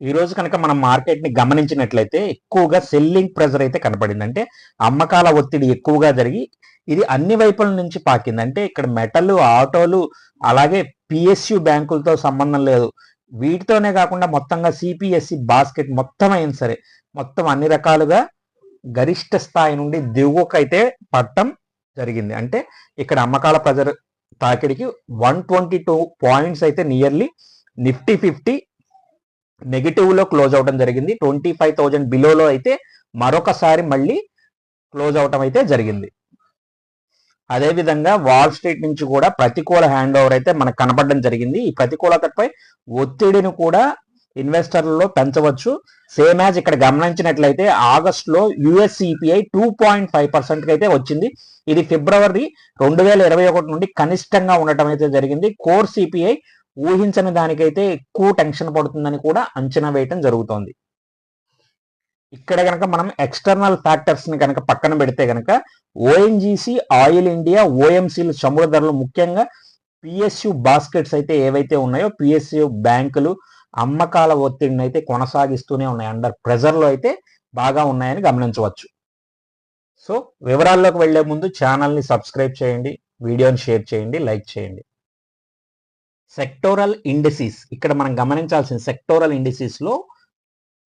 ఈ రోజు కనుక మనం మార్కెట్ని గమనించినట్లయితే ఎక్కువగా సెల్లింగ్ ప్రెజర్ అయితే కనపడింది. అంటే అమ్మకాల ఒత్తిడి ఎక్కువగా జరిగి ఇది అన్ని వైపుల నుంచి పాకింది. అంటే ఇక్కడ మెటల్ ఆటోలు అలాగే పిఎస్యు బ్యాంకులతో సంబంధం లేదు. వీటితోనే కాకుండా మొత్తంగా సిపిఎస్సి బాస్కెట్ మొత్తం అయిన సరే మొత్తం అన్ని రకాలుగా గరిష్ట స్థాయి నుండి దిగువకైతే పట్టం జరిగింది. అంటే ఇక్కడ అమ్మకాల ప్రెజర్ తాకిడికి వన్ ట్వంటీ టూ పాయింట్స్ అయితే నియర్లీ నిఫ్టీ ఫిఫ్టీ నెగిటివ్లో క్లోజ్ అవడం జరిగింది. ట్వంటీ ఫైవ్ థౌజండ్ బిలోలో అయితే మరొకసారి మళ్ళీ క్లోజ్ అవటం అయితే జరిగింది. అదేవిధంగా వాల్ స్ట్రీట్ నుంచి కూడా ప్రతికూల హ్యాండ్ ఓవర్ అయితే మనకు కనపడడం జరిగింది. ఈ ప్రతికూలతపై ఒత్తిడిని కూడా ఇన్వెస్టర్లలో పెంచవచ్చు. సేమ్ యాజ్ ఇక్కడ గమనించినట్లయితే ఆగస్టులో US CPI two point five పర్సెంట్కి అయితే వచ్చింది. ఇది ఫిబ్రవరి రెండు వేల ఇరవై ఒకటి నుండి కనిష్టంగా ఉండటం అయితే జరిగింది. కోర్ సిపిఐ ఊహించని దానికైతే ఎక్కువ టెన్షన్ పడుతుందని కూడా అంచనా వేయటం జరుగుతోంది. ఇక్కడ కనుక మనం ఎక్స్టర్నల్ ఫ్యాక్టర్స్ని కనుక పక్కన పెడితే కనుక ఓఎన్జీసీ ఆయిల్ ఇండియా ఓఎంసీలు చమురు ధరలు ముఖ్యంగా పిఎస్యు బాస్కెట్స్ అయితే ఏవైతే ఉన్నాయో పిఎస్యు బ్యాంకులు అమ్మకాల ఒత్తిడిని అయితే కొనసాగిస్తూనే ఉన్నాయి. అండర్ ప్రెజర్లో అయితే బాగా ఉన్నాయని గమనించవచ్చు. సో వివరాల్లోకి వెళ్ళే ముందు ఛానల్ని సబ్స్క్రైబ్ చేయండి వీడియోని షేర్ చేయండి లైక్ చేయండి. సెక్టోరల్ ఇండిసీస్ ఇక్కడ మనం గమనించాల్సిన సెక్టోరల్ ఇండిసీస్లో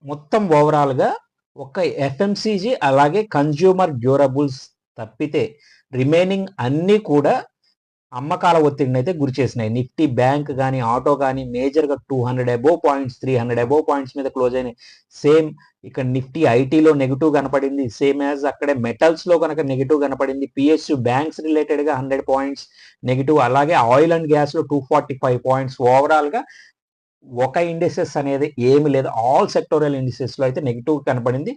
మొత్తం ఓవరాల్గా ఒక ఎఫ్ఎంసీజీ అలాగే కన్జ్యూమర్ డ్యూరబుల్స్ తప్పితే రిమైనింగ్ అన్నీ కూడా అమ్మకాల ఒత్తిడిని అయితే గురి చేసినాయి. నిఫ్టీ బ్యాంక్ కానీ ఆటో కానీ మేజర్గా two hundred above points three hundred above points మీద క్లోజ్ అయినాయి. సేమ్ ఇక్కడ నిఫ్టీ ఐటీలో నెగిటివ్ కనపడింది. సేమ్ యాజ్ అక్కడే మెటల్స్లో కనుక నెగిటివ్ కనపడింది. పిఎస్యు బ్యాంక్స్ రిలేటెడ్గా హండ్రెడ్ పాయింట్స్ నెగిటివ్. అలాగే ఆయిల్ అండ్ గ్యాస్లో టూ ఫార్టీ ఫైవ్ పాయింట్స్. ఓవరాల్గా ఒక ఇండిసెస్ అనేది ఏమి లేదు. ఆల్ సెక్టోరియల్ ఇండిసెస్లో అయితే నెగిటివ్ కనపడింది.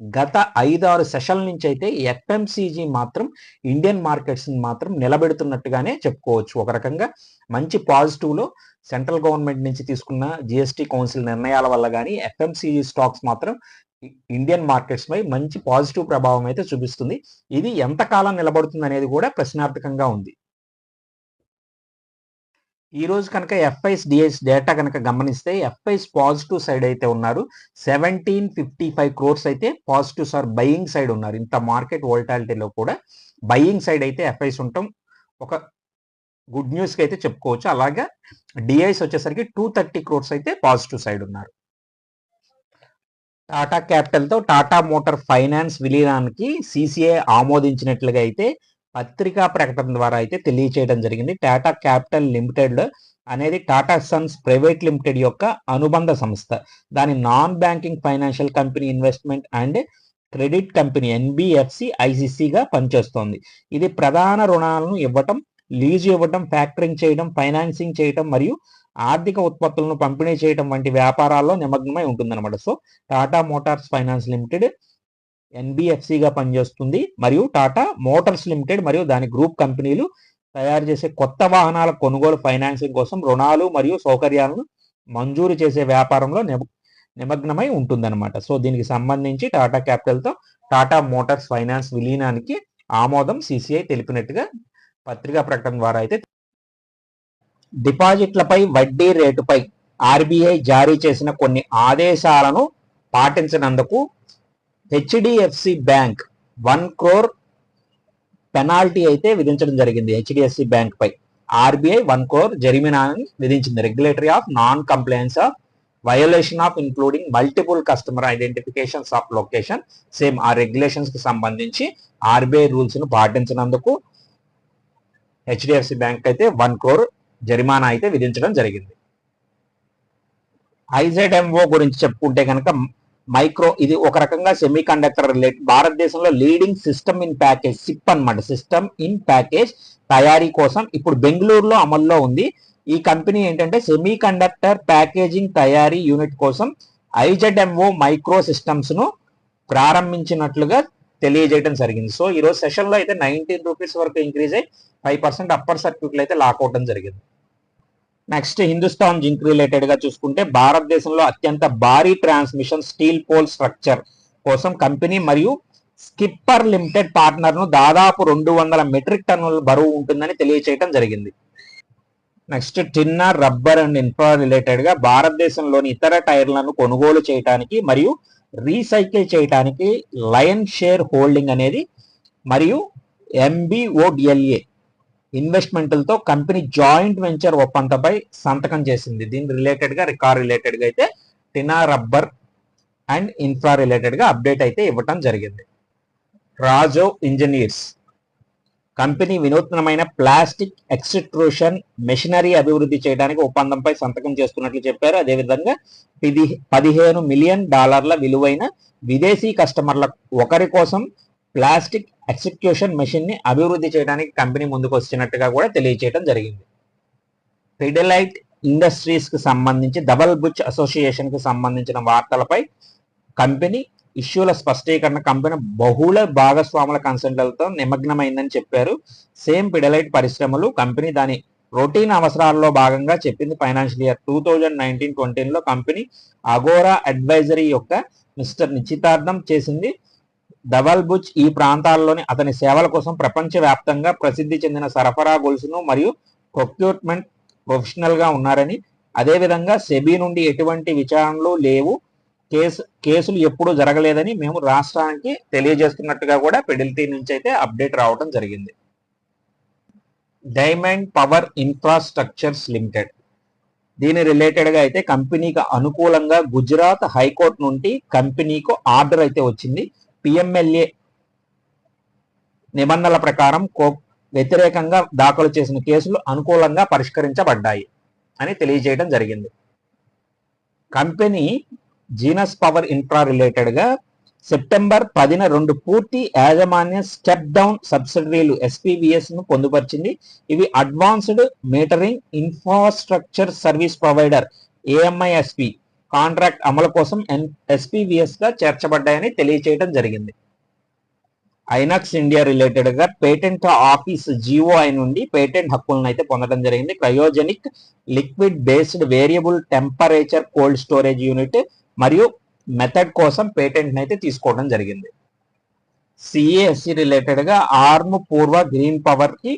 గత ఐదారు సెషన్ల నుంచి అయితే ఎఫ్ఎంసీజీ మాత్రం ఇండియన్ మార్కెట్స్ని మాత్రం నిలబెడుతున్నట్టుగానే చెప్పుకోవచ్చు. ఒక రకంగా మంచి పాజిటివ్లో సెంట్రల్ గవర్నమెంట్ నుంచి తీసుకున్న జిఎస్టీ కౌన్సిల్ నిర్ణయాల వల్ల కానీ ఎఫ్ఎంసీజీ స్టాక్స్ మాత్రం ఇండియన్ మార్కెట్స్ పై మంచి పాజిటివ్ ప్రభావం అయితే చూపిస్తుంది. ఇది ఎంతకాలం నిలబడుతుంది అనేది కూడా ప్రశ్నార్థకంగా ఉంది. ఈ రోజు కనుక ఎఫ్ఐస్ డిఎస్ డేటా కనుక గమనిస్తే ఎఫ్ఐస్ పాజిటివ్ సైడ్ అయితే ఉన్నారు. సెవెంటీన్ ఫిఫ్టీ ఫైవ్ క్రోర్స్ అయితే పాజిటివ్ సార్ బయింగ్ సైడ్ ఉన్నారు. ఇంత మార్కెట్ వోల్టాలిటీలో కూడా బయింగ్ సైడ్ అయితే ఎఫ్ఐస్ ఉండటం ఒక గుడ్ న్యూస్కి అయితే చెప్పుకోవచ్చు. అలాగే డిఐస్ వచ్చేసరికి టూ థర్టీ క్రోర్స్ అయితే పాజిటివ్ సైడ్ ఉన్నారు. టాటా క్యాపిటల్తో టాటా మోటార్ ఫైనాన్స్ విలీనానికి సిసిఐ ఆమోదించినట్లుగా అయితే పత్రికా ప్రకటన ద్వారా అయితే తెలియచేయడం జరిగింది. టాటా క్యాపిటల్ లిమిటెడ్ అనేది టాటా సన్స్ ప్రైవేట్ లిమిటెడ్ యొక్క అనుబంధ సంస్థ. దాని non banking financial company investment and credit company NBFC ఐసిసిగా పనిచేస్తోంది. ఇది ప్రధాన రుణాలను ఇవ్వటం లీజు ఇవ్వటం ఫ్యాక్టరింగ్ చేయడం ఫైనాన్సింగ్ చేయటం మరియు ఆర్థిక ఉత్పత్తులను పంపిణీ చేయడం వంటి వ్యాపారాల్లో నిమగ్నమై ఉంటుందన్నమాట. So Tata Motors Finance Limited ఎన్బిఎఫ్సిగా పనిచేస్తుంది. మరియు టాటా మోటార్స్ లిమిటెడ్ మరియు దాని గ్రూప్ కంపెనీలు తయారు చేసే కొత్త వాహనాల కొనుగోలు ఫైనాన్సింగ్ కోసం రుణాలు మరియు సౌకర్యాలను మంజూరు చేసే వ్యాపారంలో నిమగ్నమై ఉంటుందన్నమాట. సో దీనికి సంబంధించి టాటా క్యాపిటల్తో టాటా మోటార్స్ ఫైనాన్స్ విలీనానికి ఆమోదం సిసిఐ తెలిపినట్టుగా పత్రికా ప్రకటన ద్వారా అయితే డిపాజిట్లపై వడ్డీ రేటుపై ఆర్బీఐ జారీ చేసిన కొన్ని ఆదేశాలను పాటించినందుకు HDFC Bank one crore penalty అయితే విధించడం జరిగింది హెచ్డిఎఫ్సి బ్యాంక్ పై. ఆర్బీఐ వన్ క్రోర్ జరిమానాని విధించింది. Regulatory of non compliance of violation of including multiple customer identifications of location same ఆ రెగ్యులేషన్స్కి సంబంధించి ఆర్బీఐ రూల్స్ను పాటించినందుకు హెచ్డిఎఫ్సి బ్యాంక్ అయితే వన్ క్రోర్ జరిమానా అయితే విధించడం జరిగింది. ఐజెడ్ఎంఓ గురించి చెప్పుకుంటే కనుక మైక్రో ఇది ఒక రకంగా సెమీ కండక్టర్ రిలేట్ భారతదేశంలో leading system in package SIP అనమాట సిస్టమ్ ఇన్ ప్యాకేజ్ తయారీ కోసం ఇప్పుడు బెంగళూరులో అమల్లో ఉంది. ఈ కంపెనీ ఏంటంటే సెమీ కండక్టర్ ప్యాకేజింగ్ తయారీ యూనిట్ కోసం ఐజెడ్ఎంఓ మైక్రో సిస్టమ్స్ను ప్రారంభించినట్లుగా తెలియజేయడం జరిగింది. సో ఈ రోజు సెషన్లో అయితే నైన్టీన్ రూపీస్ వరకు ఇంక్రీజ్ అయ్యి ఫైవ్ పర్సెంట్ అప్పర్ సర్క్యూట్లు అయితే లాక్ అవడం జరిగింది. నెక్స్ట్ హిందుస్థాన్ జింక్ రిలేటెడ్గా చూసుకుంటే భారతదేశంలో అత్యంత భారీ ట్రాన్స్మిషన్ స్టీల్ పోల్ స్ట్రక్చర్ కోసం కంపెనీ మరియు స్కిప్పర్ లిమిటెడ్ పార్ట్నర్ను దాదాపు రెండు వందల మెట్రిక్ టన్నుల బరువు ఉంటుందని తెలియచేయడం జరిగింది. Next Tinna rubber and infra రిలేటెడ్గా భారతదేశంలోని ఇతర టైర్లను కొనుగోలు చేయడానికి మరియు రీసైకిల్ చేయడానికి లయన్ షేర్ హోల్డింగ్ అనేది మరియు ఎంబిఓడిఎల్ఏ ఇన్వెస్ట్మెంట్లతో కంపెనీ జాయింట్ వెంచర్ ఒప్పందంపై సంతకం చేసింది. దీని రిలేటెడ్గా రికార్ రిలేటెడ్గా అయితే టినా రబ్బర్ అండ్ ఇన్ఫ్రా రిలేటెడ్గా అప్డేట్ అయితే ఇవ్వటం జరిగింది. రాజో ఇంజనీర్స్. కంపెనీ వినూత్నమైన ప్లాస్టిక్ ఎక్స్ట్రూషన్ మెషినరీ అభివృద్ధి చేయడానికి ఒప్పందంపై సంతకం చేస్తున్నట్లు చెప్పారు. అదేవిధంగా ఇది పదిహేను మిలియన్ డాలర్ల విలువైన విదేశీ కస్టమర్ల ఒకరి కోసం ప్లాస్టిక్ ఎక్సిక్యూషన్ మెషిన్ని అభివృద్ధి చేయడానికి కంపెనీ ముందుకు వచ్చినట్టుగా కూడా తెలియజేయడం జరిగింది. పిడెలైట్ ఇండస్ట్రీస్కి సంబంధించి డబల్ బుచ్ అసోసియేషన్కి సంబంధించిన వార్తలపై కంపెనీ ఇష్యూల స్పష్టీకరణ కంపెనీ బహుళ భాగస్వాముల కన్సల్టలతో నిమగ్నమైందని చెప్పారు. సేమ్ పిడలైట్ పరిశ్రమలు కంపెనీ దాని రొటీన్ అవసరాల్లో భాగంగా చెప్పింది financial year two thousand nineteen ట్వంటీలో కంపెనీ అగోరా అడ్వైజరీ యొక్క మిస్టర్ నిశ్చితార్థం చేసింది. డబల్ బుచ్ ఈ ప్రాంతాల్లోని అతని సేవల కోసం ప్రపంచవ్యాప్తంగా ప్రసిద్ధి చెందిన సరఫరా గొలుసును మరియు ప్రొక్యూర్మెంట్ ప్రొఫెషనల్గా ఉన్నారని అదేవిధంగా సెబీ నుండి ఎటువంటి విచారణలు లేవు కేసు కేసులు ఎప్పుడూ జరగలేదని మేము రాష్ట్రానికి తెలియజేస్తున్నట్టుగా కూడా ఫిడిలిటీ నుంచి అయితే అప్డేట్ రావడం జరిగింది. Diamond power infrastructures limited. దీని రిలేటెడ్గా అయితే కంపెనీకి అనుకూలంగా గుజరాత్ హైకోర్టు నుండి కంపెనీకు ఆర్డర్ అయితే వచ్చింది. పిఎంఎల్ఏ నిబంధనల ప్రకారం వ్యతిరేకంగా దాఖలు చేసిన కేసులు అనుకూలంగా పరిష్కరించబడ్డాయి అని తెలియజేయడం జరిగింది. కంపెనీ జీనస్ పవర్ ఇన్ఫ్రా రిలేటెడ్గా సెప్టెంబర్ పదిన రెండు పూర్తి యాజమాన్య స్టెప్ డౌన్ సబ్సిడరీలు ఎస్పీబిఎస్ను పొందుపరిచింది. ఇవి advanced metering infrastructure service provider AMISP contract అమలు కోసం ఎన్గా చేర్చబడ్డాయని తెలియచేయడం జరిగింది. ఐనాక్స్ ఇండియా రిలేటెడ్గా పేటెంట్ ఆఫీస్ జిఓఐ నుండి పేటెంట్ హక్కులను అయితే పొందడం జరిగింది. Cryogenic liquid based variable temperature cold storage unit మరియు మెథడ్ కోసం పేటెంట్ అయితే తీసుకోవడం జరిగింది. సిఏఎస్సి రిలేటెడ్గా ఆర్మ్ పూర్వ green పవర్కి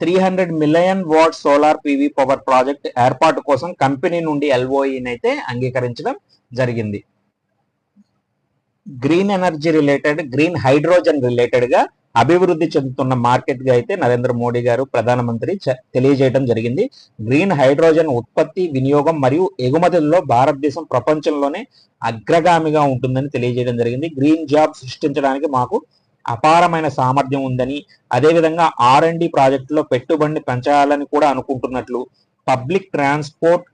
three hundred million watt solar PV power project ఏర్పాటు కోసం కంపెనీ నుండి ఎల్ఓఈని అయితే అంగీకరించడం జరిగింది. Green energy related green hydrogen రిలేటెడ్గా అభివృద్ధి చెందుతున్న మార్కెట్గా అయితే నరేంద్ర మోడీ గారు ప్రధానమంత్రి తెలియజేయడం జరిగింది. గ్రీన్ హైడ్రోజన్ ఉత్పత్తి వినియోగం మరియు ఎగుమతుల్లో భారతదేశం ప్రపంచంలోనే అగ్రగామిగా ఉంటుందని తెలియజేయడం జరిగింది. గ్రీన్ జాబ్ సృష్టించడానికి మాకు అపారమైన సామర్థ్యం ఉందని అదేవిధంగా ఆర్ అండ్ డి ప్రాజెక్టులో పెట్టుబడిని పెంచాలని కూడా అనుకుంటున్నట్లు పబ్లిక్ ట్రాన్స్పోర్ట్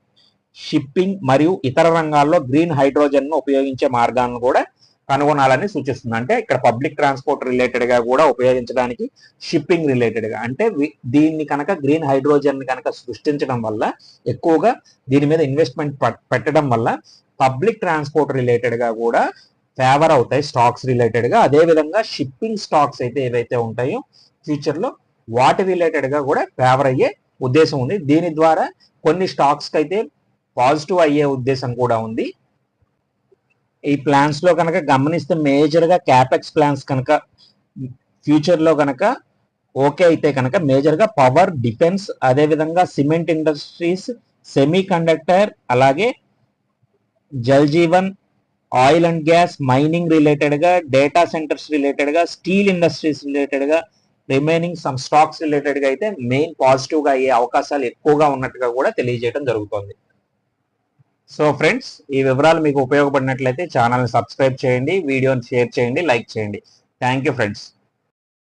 షిప్పింగ్ మరియు ఇతర రంగాల్లో గ్రీన్ హైడ్రోజన్ను ఉపయోగించే మార్గాలను కూడా కనుగొనాలని సూచిస్తుంది. అంటే ఇక్కడ పబ్లిక్ ట్రాన్స్పోర్ట్ రిలేటెడ్గా కూడా ఉపయోగించడానికి షిప్పింగ్ రిలేటెడ్గా. అంటే దీన్ని కనుక గ్రీన్ హైడ్రోజన్ కనుక సృష్టించడం వల్ల ఎక్కువగా దీని మీద ఇన్వెస్ట్మెంట్ పెట్టడం వల్ల పబ్లిక్ ట్రాన్స్పోర్ట్ రిలేటెడ్గా కూడా ఫేవర్ అవుతాయి స్టాక్స్ రిలేటెడ్గా అదేవిధంగా అదే విధంగా షిప్పింగ్ స్టాక్స్ అయితే ఏవైతే ఉంటాయో ఫ్యూచర్లో వాటి రిలేటెడ్గా కూడా ఫేవర్ అయ్యే ఉద్దేశం ఉంది. దీని ద్వారా కొన్ని స్టాక్స్కి అయితే పాజిటివ్ అయ్యే ఉద్దేశం కూడా ఉంది. ఈ ప్లాన్స్లో కనుక గమనిస్తే మేజర్గా క్యాపెక్స్ ప్లాన్స్ కనుక ఫ్యూచర్లో కనుక ఓకే అయితే కనుక మేజర్గా పవర్ డిఫెన్స్ అదేవిధంగా సిమెంట్ ఇండస్ట్రీస్ సెమీ కండక్టర్ అలాగే Jal Jeevan oil and gas mining రిలేటెడ్గా డేటా సెంటర్స్ రిలేటెడ్గా స్టీల్ ఇండస్ట్రీస్ రిలేటెడ్గా రిమైనింగ్ సమ్ స్టాక్స్ రిలేటెడ్గా అయితే మెయిన్ పాజిటివ్గా అయ్యే అవకాశాలు ఎక్కువగా ఉన్నట్టుగా కూడా తెలియజేయడం జరుగుతుంది. సో ఫ్రెండ్స్ ఈ వివరాలు మీకు ఉపయోగపడినట్లయితే ఛానల్ని సబ్స్క్రైబ్ చేయండి వీడియోని షేర్ చేయండి లైక్ చేయండి. Thank you friends.